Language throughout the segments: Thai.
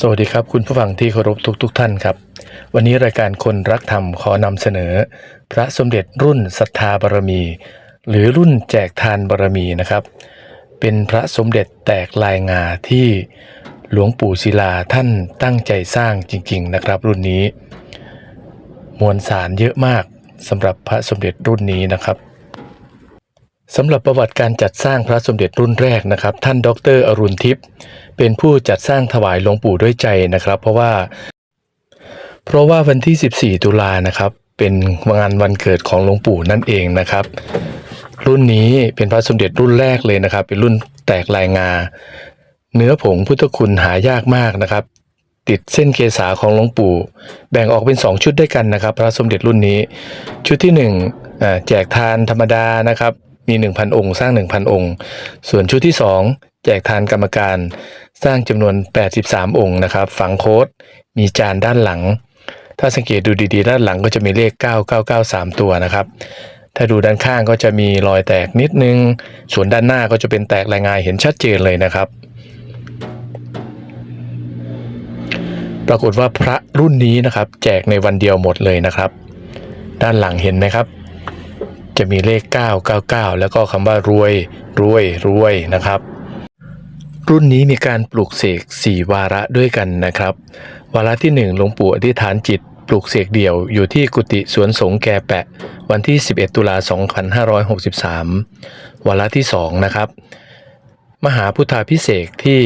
สวัสดีครับคุณผู้ฟังที่เคารพทุกทุกๆท่านครับ วันนี้รายการคนรักธรรมขอนำเสนอ พระสมเด็จรุ่นศรัทธาบารมี หรือรุ่นแจกทานบารมีนะครับ เป็นพระสมเด็จแตกลายงาที่หลวงปู่ศิลาท่านตั้งใจสร้างจริง ๆ นะครับ รุ่นนี้ มวลสารเยอะมากสำหรับพระสมเด็จรุ่นนี้นะครับ สำหรับประวัติการจัดสร้างพระสมเด็จรุ่นแรกนะครับ ท่านดร อรุณทิพย์เป็นผู้จัดสร้างถวายหลวงปู่ด้วยใจนะครับ เพราะว่า เพราะว่าวันที่ 14 ตุลานะครับ เป็นงานวันเกิดของหลวงปู่นั่นเองนะครับ รุ่นนี้เป็นพระสมเด็จรุ่นแรกเลยนะครับ เป็นรุ่นแตกลายงา เนื้อผงพุทธคุณหายากมากนะครับ ติดเส้นเกษาของหลวงปู่ แบ่งออกเป็น 2 ชุดด้วยกันนะครับ พระสมเด็จรุ่นนี้ ชุดที่1อ่าแจกทานธรรมดานะครับ มี 1,000 องค์ สร้าง 1,000 องค์ ส่วนชุดที่ 2 แจกทานกรรมการ สร้างจำนวน 83 องค์นะครับ ฝังโค้ด มีจานด้านหลัง ถ้าสังเกตดูดีๆ ด้านหลังก็จะมีเลข 9993 ตัวนะครับ ถ้าดูด้านข้างก็จะมีรอยแตกนิดนึง ส่วนด้านหน้าก็จะเป็นแตกรายงานเห็นชัดเจนเลยนะครับ ปรากฏว่าพระรุ่นนี้นะครับ แจกในวันเดียวหมดเลยนะครับ ด้านหลังเห็นไหมครับ จะมีเลข 999 แล้วก็คำว่ารวยรวยรวยนะครับ รุ่นนี้มีการปลูกเสก 4 วาระด้วยกันนะครับ วาระที่ 1 หลวงปู่อธิษฐานจิต ปลูกเสกเดี่ยวอยู่ที่กุฏิสวนสงฆ์แกแปะ วันที่ 11 ตุลา2563 วาระที่ 2 นะครับ มหาพุทธาพิเศษที่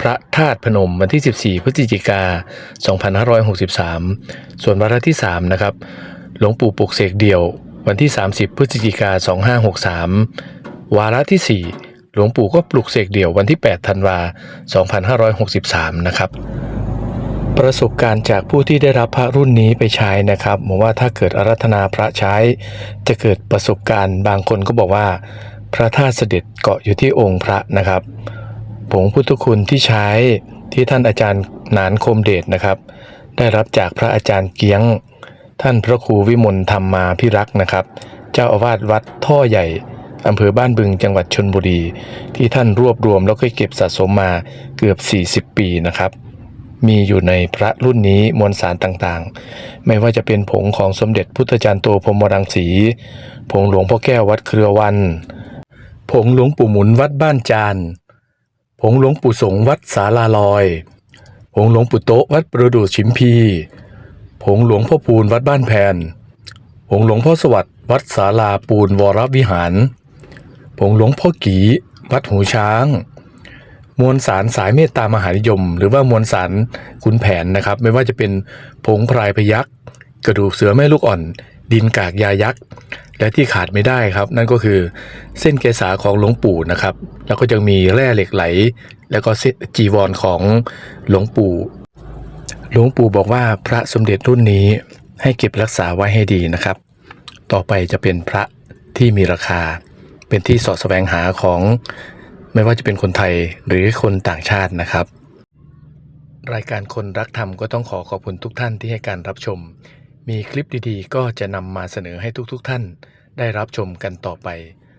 พระธาตุพนมวันที่ 14 พฤศจิกา 2563 ส่วนวาระที่ 3 นะครับ หลวงปู่ปลุกเสกเดี่ยว วันที่ 30 พฤศจิกา 2563 วาระที่ 4 หลวงปู่ก็ปลุกเสกเดี่ยววันที่ 8 ธันวา 2563 นะครับประสบการณ์จากผู้ที่ได้รับพระรุ่นนี้ไปใช้นะครับบอกว่าถ้าเกิดอารัธนาพระใช้ จะเกิดประสบการณ์บางคนก็บอกว่า พระธาตุเสด็จเกาะอยู่ที่องค์พระนะครับผงพุทธคุณที่ใช้ที่ท่านอาจารย์นานคมเดชนะครับ ได้รับจากพระอาจารย์เกียง ท่านพระครูวิมลธรรมมาพิรักษ์นะครับ เจ้าอาวาสวัดท่อใหญ่อำเภอบ้านบึงจังหวัดชนบุรี ที่ท่านรวบรวมแล้วก็เก็บสะสมมาเกือบ 40 ปีนะครับ มีอยู่ในพระรุ่นนี้มวลสารต่างๆ ไม่ว่าจะเป็นผงของสมเด็จพุทธจารย์โตพรมรังสี ผงหลวงพ่อแก้ววัดเครือวัน ผงหลวงปู่หมุนวัดบ้านจานผงหลวงปู่สงวัดสาลาลอย ผงหลวงปู่โตวัดประดู่ชิมพี ผงหลวงพ่อปูนวัดบ้านแพนผงหลวงพ่อสวัสดิ์วัดศาลาปูนวรวิหาร ผงหลวงพ่อกีวัดหูช้าง มวลสารสายเมตตามหานิยม หรือว่ามวลสารขุนแผนนะครับ ไม่ว่าจะเป็นผงพรายพยักษ์กระดูกเสือแม่ลูกอ่อน ดินกากยายักษ์และที่ขาดไม่ได้ครับ นั่นก็คือเส้นเกษาของหลวงปู่นะครับ แล้วก็ยังมีแร่เหล็กไหล แล้วก็เส้นจีวรของหลวงปู่ หลวงปู่บอกว่าพระสมเด็จรุ่นนี้ให้เก็บรักษาไว้ให้ดีนะครับ ต่อไปจะเป็นพระที่มีราคา เป็นที่สอดแสวงหาของไม่ว่าจะเป็นคนไทยหรือคนต่างชาตินะครับ รายการคนรักธรรมก็ต้องขอขอบคุณทุกท่านที่ให้การรับชม มีคลิปดีๆ ก็จะนำมาเสนอให้ทุกๆท่าน ได้รับชมกันต่อไป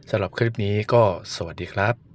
สำหรับคลิปนี้ก็สวัสดีครับ